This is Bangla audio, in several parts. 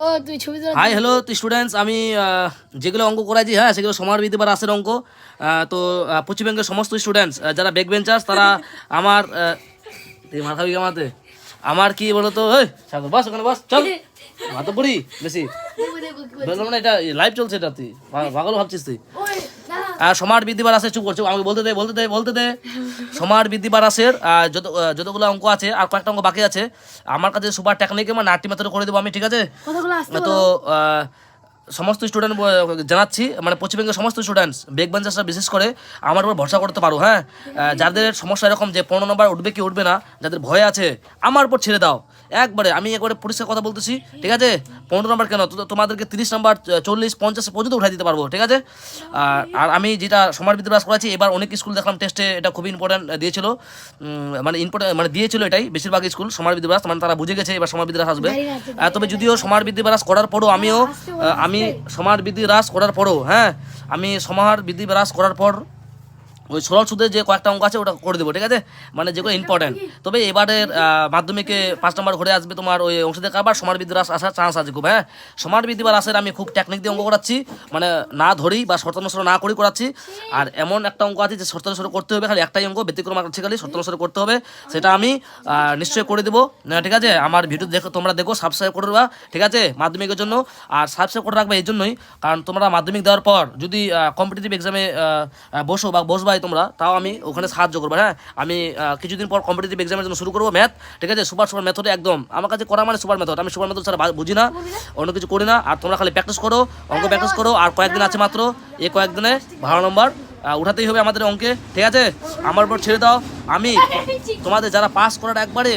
ও তুই ছবি হাই হ্যালো তুই স্টুডেন্টস আমি যেগুলো অঙ্ক করাইছি হ্যাঁ সেগুলো সমার বিধি বা রাসের অঙ্ক তো পশ্চিমবঙ্গের সমস্ত স্টুডেন্টস যারা ব্যাক বেঞ্চার্স তারা আমার তুই মাথা বিঘা মাতে আমার কি বলতো ওই ছাগল বস ওখানে বস চল। মাথা পড়ি বেশি। বললাম না এটা লাইভ চলছে এটা তুই পাগল ভাবছিস তুই। আর সমার বৃদ্ধিবার আসে চুপ করছে। আমাকে বলতে দে বলতে দে বলতে দে। সমার বৃদ্ধিবার আসের আহ, যত যতগুলো অঙ্ক আছে আর কয়েকটা অঙ্ক বাকি আছে আমার কাছে সুপার টেকনিকে মানে নাট্টি মেথড করে দেবো আমি ঠিক আছে? তো সমস্ত স্টুডেন্ট জানাচ্ছি মানে পশ্চিমবঙ্গের সমস্ত স্টুডেন্টস বেগ বেঞ্চার্সরা বিশেষ করে আমার উপর ভরসা করতে পারো হ্যাঁ? যাদের সমস্যা এরকম যে পনেরো নম্বর উঠবে কি উঠবে না যাদের ভয় আছে আমার উপর ছেড়ে দাও। একবারে আমি একবারে পরিষ্কার কথা বলতেছি ঠিক আছে? পনেরো নম্বর কেন? তো- তোমাদেরকে তিরিশ নম্বর চল্লিশ পঞ্চাশ পর্যন্ত উঠাই দিতে পারব ঠিক আছে? আর আমি যেটা সমাজ বিদ্যাবাস করাচ্ছি এবার অনেক স্কুল দেখলাম টেস্টে এটা খুবই ইম্পর্টেন্ট দিয়েছিল। মানে ইম্পর্টেন্ট মানে দিয়েছিল এটাই বেশিরভাগ স্কুল সমাজ বিদ্যাবাস মানে তারা বুঝে গেছে এবার সমাজ বিদ্যাবাস আসবে। তবে যদিও সমাজ বিদ্যাবাস করার পরও আমিও আমি সমাজ হ্রাস করার পরও হ্যাঁ আমি সমাহার হ্রাস করার পর ওই সরল সুদের যে কয়েকটা অঙ্ক আছে ওটা করে দেবো, ঠিক আছে? মানে যেগুলো ইম্পর্টেন্ট তবে এবারের মাধ্যমিকে পাঁচ নম্বর ঘুরে আসবে তোমার ওই অংশদের কারবার সমার বিদ্যাস আসার চান্স আছে খুব হ্যাঁ? সমার বিদ্যাবার আসের আমি খুব টেকনিক দিয়ে অঙ্ক করাচ্ছি মানে না ধরি বা শর্তানুসরণ না করি করাচ্ছি। আর এমন একটা অঙ্ক আছে যে শর্তানুসরণ করতে হবে, খালি একটাই অঙ্ক, ব্যতিক্রম আছে খালি শর্তানুসরণ করতে হবে, সেটা আমি নিশ্চয়ই করে দেবো ঠিক আছে? আমার ভিডিও দেখো, তোমরা দেখো সাবস্ক্রাইব করে দেবা, ঠিক আছে? মাধ্যমিকের জন্য। আর সাবস্ক্রাইব করে রাখবে এই জন্যই, কারণ তোমরা মাধ্যমিক দেওয়ার পর যদি কম্পিটিটিভ এক্সামে বসো বা বসবাই তোমরা তাও আমি ওখানে সাহায্য করব হ্যাঁ? আমি কিছুদিন পর কম্পিটিটিভ এক্সামের জন্য শুরু করব ম্যাথ ঠিক আছে? সুপার সুপার মেথডে একদম। আমার কাছে করা মানে সুপার মেথড আমি সুপার মেথড ছাড়া বুঝি না অন্য কিছু করি না আর তোমরা খালি প্র্যাকটিস করো অঙ্ক প্র্যাকটিস করো আর কয়েকদিন আছে মাত্র এই কয়েকদিনে ভালো নম্বর উঠাতেই হবে আমাদের অঙ্কে ঠিক আছে? আমার উপর ছেড়ে দাও। আমি তোমাদের যারা পাস করার একবারে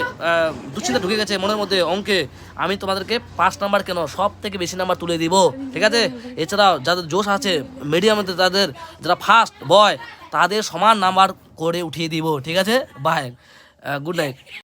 দুশ্চিন্তা ঢুকে গেছে মনের মধ্যে অঙ্কে আমি তোমাদেরকে পাঁচ নাম্বার কেন সব থেকে বেশি নাম্বার তুলে দিব ঠিক আছে? এছাড়াও যাদের জোশ আছে মিডিয়ামে তাদের যারা ফার্স্ট বয় তাদের সমান নাম্বার করে উঠিয়ে দিব ঠিক আছে? Bye good night